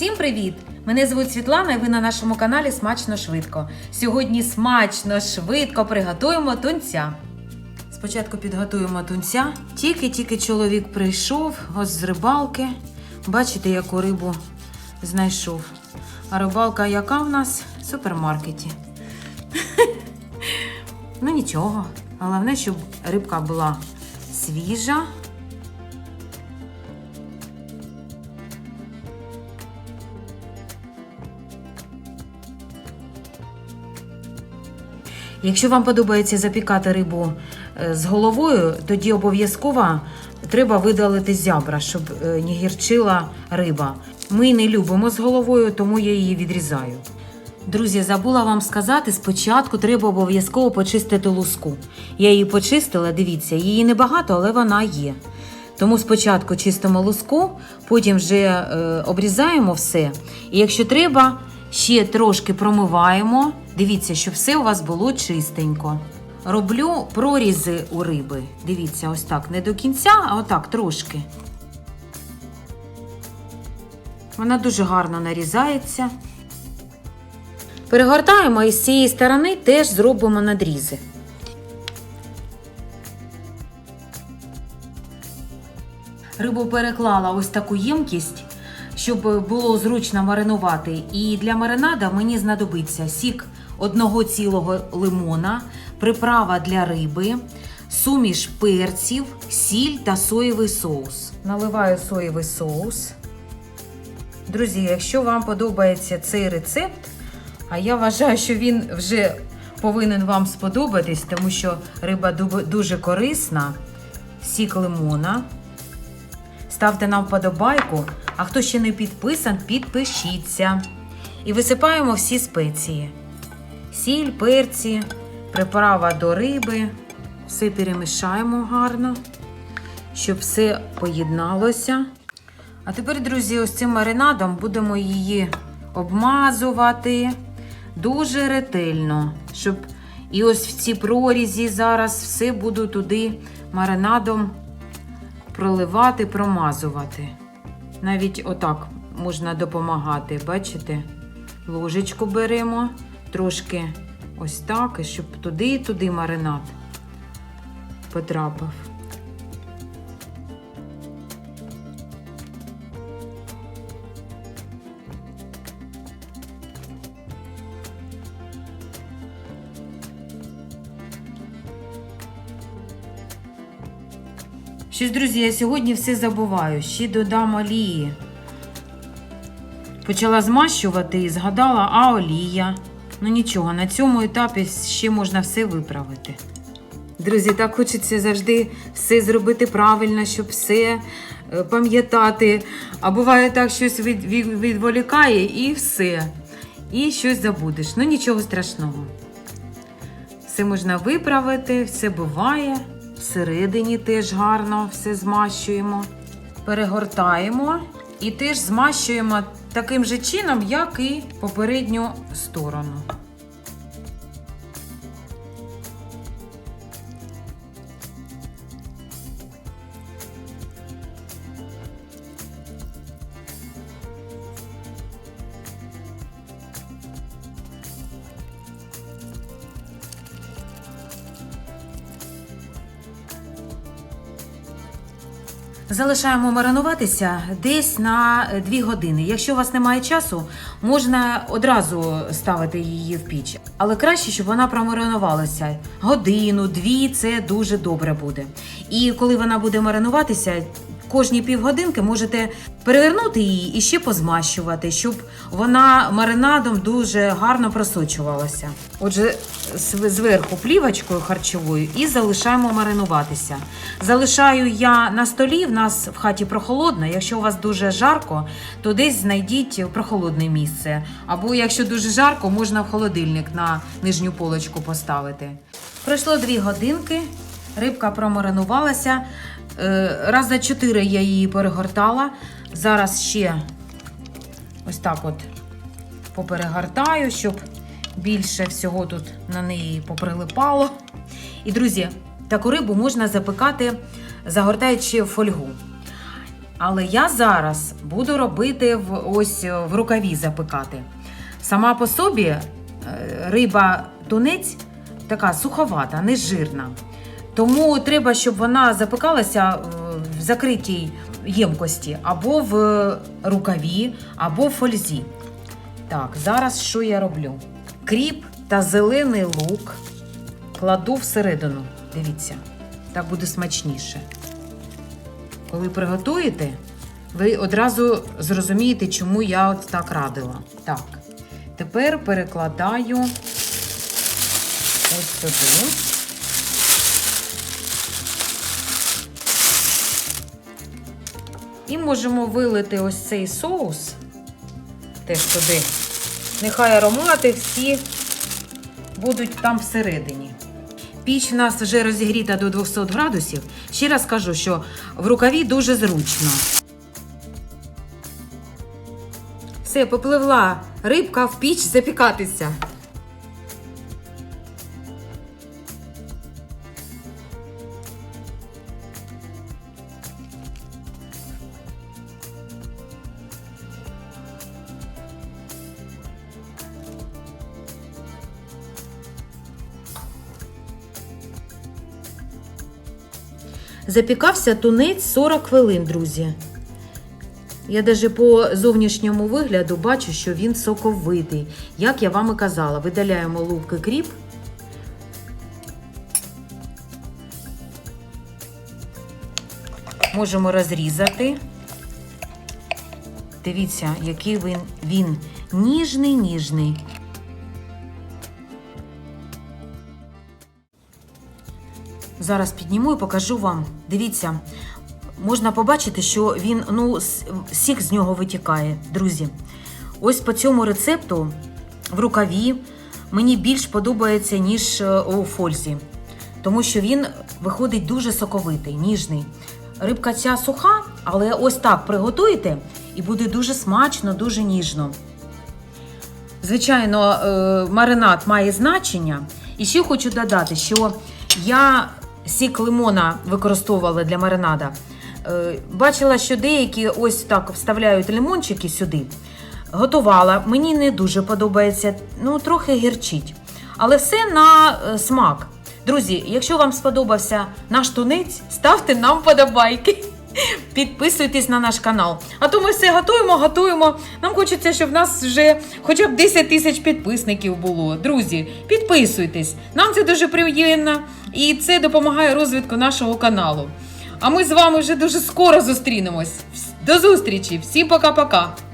Всім привіт! Мене звуть Світлана і ви на нашому каналі Смачно швидко. Сьогодні смачно швидко приготуємо тунця. Спочатку підготуємо тунця. Тільки-тільки чоловік прийшов ось з рибалки. Бачите, яку рибу знайшов. А рибалка яка в нас? В супермаркеті. Ну нічого. Головне, щоб рибка була свіжа. Якщо вам подобається запікати рибу е, з головою, тоді обов'язково треба видалити зябра, щоб е, не гірчила риба. Ми не любимо з головою, тому я її відрізаю. Друзі, забула вам сказати, спочатку треба обов'язково почистити луску. Я її почистила, дивіться, її небагато, але вона є. Тому спочатку чистимо луску, потім вже е, обрізаємо все. І якщо треба, ще трошки промиваємо. Дивіться, щоб все у вас було чистенько. Роблю прорізи у риби. Дивіться, ось так. Не до кінця, а отак трошки. Вона дуже гарно нарізається. Перегортаємо і з цієї сторони теж зробимо надрізи. Рибу переклала ось таку ємкість, щоб було зручно маринувати. І для маринада мені знадобиться сік одного цілого лимона, приправа для риби, суміш перців, сіль та соєвий соус. Наливаю соєвий соус. Друзі, якщо вам подобається цей рецепт, а я вважаю, що він вже повинен вам сподобатись, тому що риба дуже корисна. Сік лимона. Ставте нам вподобайку, а хто ще не підписан, підпишіться. І висипаємо всі спеції: сіль, перці, приправа до риби. Все перемішаємо гарно, щоб все поєдналося. А тепер, друзі, ось цим маринадом будемо її обмазувати дуже ретельно, щоб і ось в ці прорізі зараз все буду туди маринадом проливати, промазувати. Навіть отак можна допомагати, бачите? Ложечку беремо, трошки ось так, щоб туди і туди маринад потрапив. Щось, друзі, я сьогодні все забуваю. Ще додам олії. Почала змащувати і згадала, а олія. Ну нічого, на цьому етапі ще можна все виправити. Друзі, так хочеться завжди все зробити правильно, щоб все е, пам'ятати. А буває так, щось від, від, відволікає і все. І щось забудеш. Ну нічого страшного. Все можна виправити, все буває. Всередині теж гарно все змащуємо. Перегортаємо і теж змащуємо таким же чином, як і попередню сторону. Залишаємо маринуватися десь на 2 години. Якщо у вас немає часу, можна одразу ставити її в піч. Але краще, щоб вона промаринувалася. Годину, дві це дуже добре буде. І коли вона буде маринуватися, кожні півгодинки можете перевернути її і ще позмащувати, щоб вона маринадом дуже гарно просочувалася. Отже, зверху плівочкою харчовою і залишаємо маринуватися. Залишаю я на столі, в нас в хаті прохолодно. Якщо у вас дуже жарко, то десь знайдіть прохолодне місце. Або якщо дуже жарко, можна в холодильник на нижню полочку поставити. Пройшло дві годинки, рибка промаринувалася. Е, Раз за чотири я її перегортала. Зараз ще ось так от поперегортаю, щоб більше всього тут на неї поприлипало. І, друзі, таку рибу можна запекати, загортаючи фольгу. Але я зараз буду робити в ось е, в рукаві запекати. Сама по собі е, риба тунець така суховата, не жирна. Тому треба, щоб вона запекалася е, в закритій ємкості або в рукаві, або в фользі. Так, зараз що я роблю? Кріп та зелений лук кладу всередину. Дивіться, так буде смачніше. Коли приготуєте, ви одразу зрозумієте, чому я от так радила. Так, тепер перекладаю ось сюди. І можемо вилити ось цей соус теж туди. Нехай аромати всі будуть там всередині. Піч в нас вже розігріта до 200 градусів. Ще раз кажу, що в рукаві дуже зручно. Все, попливла рибка в піч запікатися. Запікався тунець 40 хвилин, друзі. Я навіть по зовнішньому вигляду бачу, що він соковитий. Як я вам і казала, видаляємо лук і кріп. Можемо розрізати. Дивіться, який він, він ніжний, ніжний. Зараз підніму і покажу вам. Дивіться, можна побачити, що він, ну, сік з нього витікає, друзі. Ось по цьому рецепту в рукаві мені більш подобається, ніж е, у фользі. Тому що він виходить дуже соковитий, ніжний. Рибка ця суха, але ось так приготуєте і буде дуже смачно, дуже ніжно. Звичайно, е, маринад має значення. І ще хочу додати, що я сік лимона використовувала для маринада. Е, Бачила, що деякі ось так вставляють лимончики сюди. Готувала. Мені не дуже подобається, ну трохи гірчить. Але все на е, смак. Друзі, якщо вам сподобався наш тунець, ставте нам вподобайки. Підписуйтесь на наш канал. А то ми все готуємо, готуємо. Нам хочеться, щоб в нас вже хоча б 10 тисяч підписників було. Друзі, підписуйтесь. Нам це дуже приємно і це допомагає розвитку нашого каналу. А ми з вами вже дуже скоро зустрінемось. До зустрічі! Всім пока-пока!